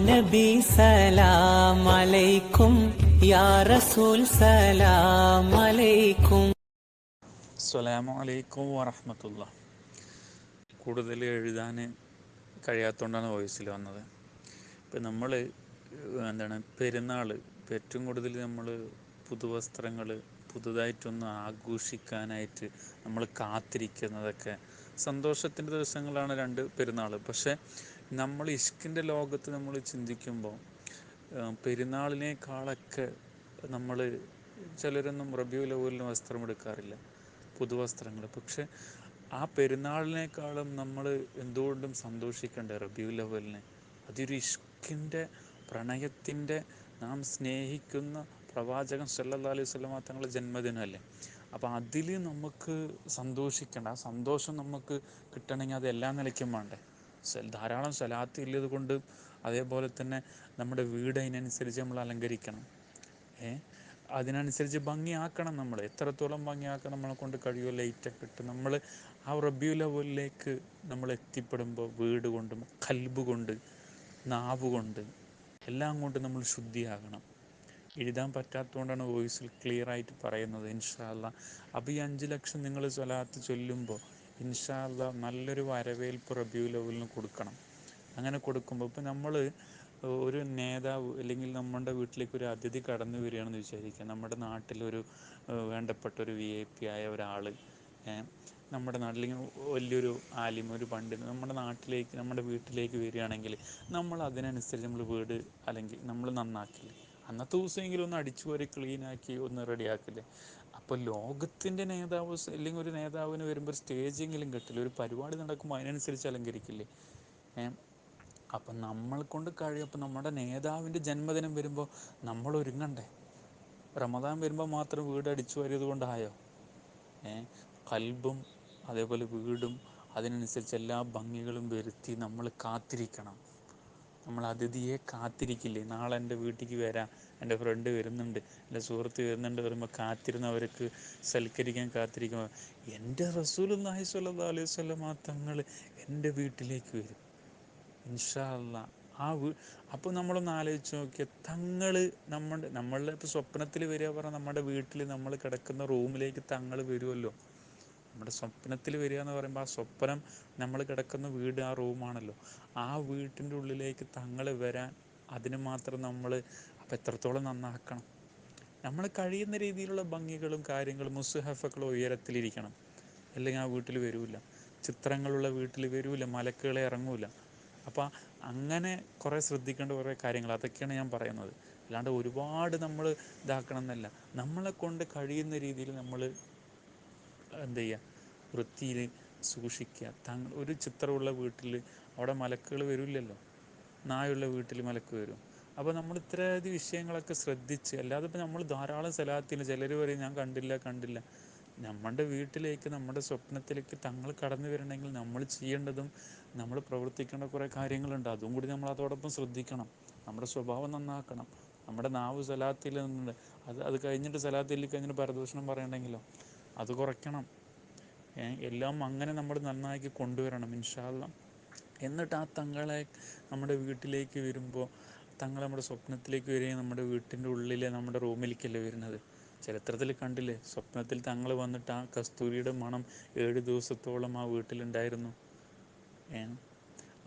നബി സലാം അലൈക്കും യാ റസൂൽ സലാം അലൈക്കും അസ്സലാമു അലൈക്കും വറഹമത്തുള്ള. കൂടുതൽ എഴുതാൻ കഴിയാത്തതുകൊണ്ടാണ് വോയിസിൽ വന്നത്. ഇപ്പം നമ്മൾ എന്താണ് പെരുന്നാൾ ഏറ്റവും കൂടുതൽ നമ്മൾ പുതുവസ്ത്രങ്ങൾ പുതുതായിട്ടൊന്ന് ആഘോഷിക്കാനായിട്ട് നമ്മൾ കാത്തിരിക്കുന്നതൊക്കെ സന്തോഷത്തിന്റെ ദിവസങ്ങളാണ് രണ്ട് പെരുന്നാൾ പക്ഷേ നമ്മൾ ഇഷ്കിന്റെ ലോകത്ത് നമ്മൾ ചിന്തിക്കുമ്പോൾ പെരുന്നാളിനേക്കാളൊക്കെ നമ്മൾ ചിലരൊന്നും റബിയുൽ അവ്വലിന് വസ്ത്രം എടുക്കാറില്ല പുതുവസ്ത്രങ്ങൾ. പക്ഷെ ആ പെരുന്നാളിനേക്കാളും നമ്മൾ എന്തുകൊണ്ടും സന്തോഷിക്കേണ്ട റബിയുൽ അവലിനെ അതൊരു ഇഷ്കിന്റെ പ്രണയത്തിന്റെ നാം സ്നേഹിക്കുന്ന പ്രവാചകൻ സല്ലല്ലാഹു അലൈഹി വസല്ലമ തങ്ങളുടെ ജന്മദിനമല്ലേ? അപ്പോൾ അതിൽ നമുക്ക് സന്തോഷിക്കേണ്ട ആ സന്തോഷം നമുക്ക് കിട്ടണമെങ്കിൽ അത് എല്ലാ നിലയ്ക്കും വേണ്ടേ? ധാരാളം സ്വലാത്ത് ഉള്ളത് കൊണ്ട് അതേപോലെ തന്നെ നമ്മുടെ വീട് അതിനനുസരിച്ച് നമ്മൾ അലങ്കരിക്കണം. ഏ? അതിനനുസരിച്ച് ഭംഗിയാക്കണം നമ്മൾ. എത്രത്തോളം ഭംഗിയാക്കണം നമ്മളെ കൊണ്ട് കഴിയുമോ ലൈറ്റൊക്കെ ഇട്ട് നമ്മൾ ആ റബ്യു ലെവലിലേക്ക് നമ്മൾ എത്തിപ്പെടുമ്പോൾ വീട് കൊണ്ടും കൽബ് കൊണ്ട് നാവ് കൊണ്ട് എല്ലാം കൊണ്ട് നമ്മൾ ശുദ്ധിയാകണം. എഴുതാൻ പറ്റാത്തതുകൊണ്ടാണ് വോയിസിൽ ക്ലിയർ ആയിട്ട് പറയുന്നത് ഇൻഷാല്ല അപ്പോൾ ഈ അഞ്ച് ലക്ഷം നിങ്ങൾ സ്വലാത്ത് ചൊല്ലുമ്പോൾ ഇൻഷാല്ല നല്ലൊരു വരവേൽപ്പ് റബ്യൂ ലെവലിന് കൊടുക്കണം. അങ്ങനെ കൊടുക്കുമ്പോൾ ഇപ്പം നമ്മൾ ഒരു നേതാവ് അല്ലെങ്കിൽ നമ്മുടെ വീട്ടിലേക്ക് ഒരു അതിഥി കടന്നു വരികയാണെന്ന് വിചാരിക്കുക. നമ്മുടെ നാട്ടിലൊരു വേണ്ടപ്പെട്ട ഒരു വി ഐ പി ആയ ഒരാൾ നമ്മുടെ നാട്ടിൽ വലിയൊരു ആലിം ഒരു പണ്ഡിതൻ നമ്മുടെ നാട്ടിലേക്ക് നമ്മുടെ വീട്ടിലേക്ക് വരികയാണെങ്കിൽ നമ്മൾ അതിനനുസരിച്ച് നമ്മൾ വീട് അല്ലെങ്കിൽ നമ്മൾ നന്നാക്കില്ലേ? അന്നത്തെ ദിവസമെങ്കിലും ഒന്ന് അടിച്ചു വാരി ക്ലീനാക്കി ഒന്ന് റെഡിയാക്കില്ലേ അപ്പോൾ ലോകത്തിന്റെ നേതാവ് അല്ലെങ്കിൽ ഒരു നേതാവിന് വരുമ്പോൾ സ്റ്റേജെങ്കിലും കിട്ടില്ല. ഒരു പരിപാടി നടക്കുമ്പോൾ അതിനനുസരിച്ച് അലങ്കരിക്കില്ലേ? അപ്പം നമ്മൾ കൊണ്ട് കഴിയും. നമ്മുടെ നേതാവിന്റെ ജന്മദിനം വരുമ്പോൾ നമ്മൾ ഒരുങ്ങണ്ടേ? റമദാൻ വരുമ്പോൾ മാത്രം വീട് അടിച്ചു വാരിയത് കൊണ്ടായോ? ഏ? കൽബും അതേപോലെ വീടും അതിനനുസരിച്ച് എല്ലാ ഭംഗികളും വരുത്തി നമ്മൾ കാത്തിരിക്കണം. നമ്മൾ അതിഥിയെ കാത്തിരിക്കില്ലേ? നാളെ എന്റെ വീട്ടിലേക്ക് വരാം. എന്റെ ഫ്രണ്ട് വരുന്നുണ്ട്. എന്റെ സുഹൃത്ത് വരുന്നുണ്ട്. വരുമ്പോൾ കാത്തിരുന്ന് അവർക്ക് സൽക്കരിക്കാൻ കാത്തിരിക്കുമ്പോൾ എന്റെ റസൂലുള്ളാഹി സ്വല്ലല്ലാഹു അലൈഹി വസല്ലമ തങ്ങൾ എന്റെ വീട്ടിലേക്ക് വരും. ഇൻഷാ അല്ലാ ആ വീ അപ്പോൾ നമ്മളൊന്ന് ആലോചിച്ച് നോക്കിയാൽ തങ്ങൾ നമ്മുടെ നമ്മളുടെ ഇപ്പോൾ സ്വപ്നത്തിൽ വരിക പറഞ്ഞാൽ നമ്മുടെ വീട്ടിൽ നമ്മൾ കിടക്കുന്ന റൂമിലേക്ക് തങ്ങൾ വരുമല്ലോ നമ്മുടെ സ്വപ്നത്തിൽ വരിക എന്ന് പറയുമ്പോൾ ആ സ്വപ്നം നമ്മൾ കിടക്കുന്ന വീട് ആ റൂമാണല്ലോ. ആ വീട്ടിന്റെ ഉള്ളിലേക്ക് തങ്ങൾ വരാൻ അതിന് മാത്രം നമ്മൾ അപ്പം എത്രത്തോളം നന്നാക്കണം? നമ്മൾ കഴിയുന്ന രീതിയിലുള്ള ഭംഗികളും കാര്യങ്ങളും മുസ്ഹഫൊക്കെ ഉയരത്തിലിരിക്കണം. അല്ലെങ്കിൽ ആ വീട്ടിൽ വരൂല. ചിത്രങ്ങളുള്ള വീട്ടിൽ വരൂല. മലക്കുകളെ ഇറങ്ങൂല. അപ്പോൾ അങ്ങനെ കുറേ ശ്രദ്ധിക്കേണ്ട കുറേ കാര്യങ്ങൾ. അതൊക്കെയാണ് ഞാൻ പറയുന്നത്. അല്ലാണ്ട് ഒരുപാട് നമ്മൾ ഇതാക്കണം എന്നല്ല നമ്മളെ കൊണ്ട് കഴിയുന്ന രീതിയിൽ നമ്മൾ എന്ത് ചെയ്യുക വൃത്തിയിൽ സൂക്ഷിക്കുക. തങ്ങൾ ഒരു ചിത്രമുള്ള വീട്ടിൽ അവിടെ മലക്കുകൾ വരില്ലല്ലോ? നായുള്ള വീട്ടിൽ മലക്ക് വരും. അപ്പോൾ നമ്മൾ ഇത്രയധികം വിഷയങ്ങളൊക്കെ ശ്രദ്ധിച്ച് അല്ലാതെ ഇപ്പോൾ നമ്മൾ ധാരാളം സ്ഥലത്തിന് ചിലർ പറയും ഞാൻ കണ്ടില്ല കണ്ടില്ല. നമ്മുടെ വീട്ടിലേക്ക് നമ്മുടെ സ്വപ്നത്തിലേക്ക് തങ്ങൾ കടന്നു വരണമെങ്കിൽ നമ്മൾ ചെയ്യേണ്ടതും നമ്മൾ പ്രവർത്തിക്കേണ്ട കുറേ കാര്യങ്ങളുണ്ട്. അതും കൂടി നമ്മൾ അതോടൊപ്പം ശ്രദ്ധിക്കണം. നമ്മുടെ സ്വഭാവം നന്നാക്കണം. നമ്മുടെ നാവ് സലാത്തിൽ നിന്നുണ്ട്. അത് അത് കഴിഞ്ഞിട്ട് സലാത്തിൽ കഴിഞ്ഞിട്ട് പരദൂഷണം പറയണമെങ്കിലോ അത് കുറയ്ക്കണം. എല്ലാം അങ്ങനെ നമ്മൾ നന്നാക്കി കൊണ്ടുവരണം ഇൻഷാല്ല എന്നിട്ട് ആ തങ്ങളെ നമ്മുടെ വീട്ടിലേക്ക് വരുമ്പോൾ തങ്ങൾ നമ്മുടെ സ്വപ്നത്തിലേക്ക് വരികയും നമ്മുടെ വീട്ടിന്റെ ഉള്ളിലെ നമ്മുടെ റൂമിലേക്കല്ലേ വരുന്നത്? ചരിത്രത്തിൽ കണ്ടില്ലേ? സ്വപ്നത്തിൽ തങ്ങൾ വന്നിട്ട് ആ കസ്തൂരിയുടെ മണം ഏഴ് ദിവസത്തോളം ആ വീട്ടിലുണ്ടായിരുന്നു. ഏ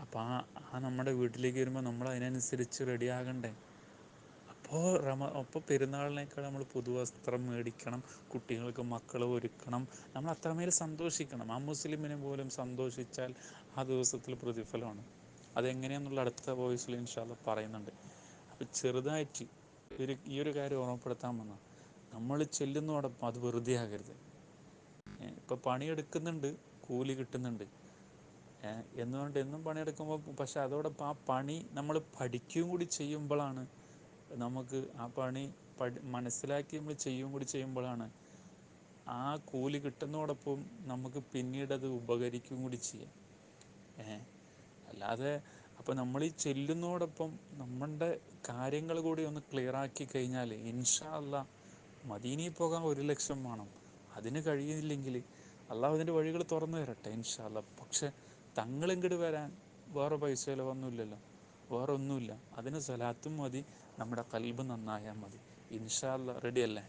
അപ്പോൾ ആ ആ നമ്മുടെ വീട്ടിലേക്ക് വരുമ്പോൾ നമ്മൾ അതിനനുസരിച്ച് റെഡിയാകണ്ടേ? അപ്പോൾ റമ അപ്പോൾ പെരുന്നാളിനേക്കാൾ നമ്മൾ പുതുവസ്ത്രം മേടിക്കണം കുട്ടികൾക്ക് മക്കൾ ഒരുക്കണം നമ്മൾ അത്രമേൽ സന്തോഷിക്കണം. ആ മുസ്ലിമിനെ പോലും സന്തോഷിച്ചാൽ ആ ദിവസത്തിൽ പ്രതിഫലമാണ്. അതെങ്ങനെയാണെന്നുള്ള അടുത്ത വോയിസിൽ ഇൻഷാല്ല പറയുന്നുണ്ട്. അപ്പോൾ ചെറുതായിട്ട് ഒരു ഈ ഒരു കാര്യം ഓർമ്മപ്പെടുത്താൻ വന്ന നമ്മൾ ചെല്ലുന്നതോടൊപ്പം അത് വെറുതെ ആകരുത്. ഇപ്പോൾ പണിയെടുക്കുന്നുണ്ട് കൂലി കിട്ടുന്നുണ്ട്. എന്നുകൊണ്ട് എന്നും പണിയെടുക്കുമ്പോൾ പക്ഷെ അതോടൊപ്പം ആ പണി നമ്മൾ പഠിക്കുകയും കൂടി ചെയ്യുമ്പോഴാണ് നമുക്ക് ആ പണി പഠി മനസ്സിലാക്കി നമ്മൾ ചെയ്യും കൂടി ചെയ്യുമ്പോഴാണ് ആ കൂലി കിട്ടുന്നതോടൊപ്പം നമുക്ക് പിന്നീട് അത് ഉപകരിക്കുകയും കൂടി ചെയ്യാം. ഏ? അല്ലാതെ അപ്പോൾ നമ്മൾ ഈ ചെല്ലുന്നതോടൊപ്പം നമ്മളുടെ കാര്യങ്ങൾ കൂടി ഒന്ന് ക്ലിയർ ആക്കി കഴിഞ്ഞാൽ ഇൻഷാല്ല മദീനയിൽ പോകാൻ ഒരു ലക്ഷം വേണം. അതിന് കഴിയുന്നില്ലെങ്കിൽ അള്ളാഹു അതിന്റെ വഴികൾ തുറന്നു തരട്ടെ ഇൻഷാല്ല പക്ഷെ തങ്ങളിങ്ങോട്ട് വരാൻ വേറെ പൈസ ചിലവൊന്നുമില്ലല്ലോ വേറെ ഒന്നുമില്ല അതിന് സ്വലാത്തും മതി നമ്മുടെ കൽബ് നന്നായാൽ മതി. ഇൻഷാല്ല റെഡി അല്ലേ?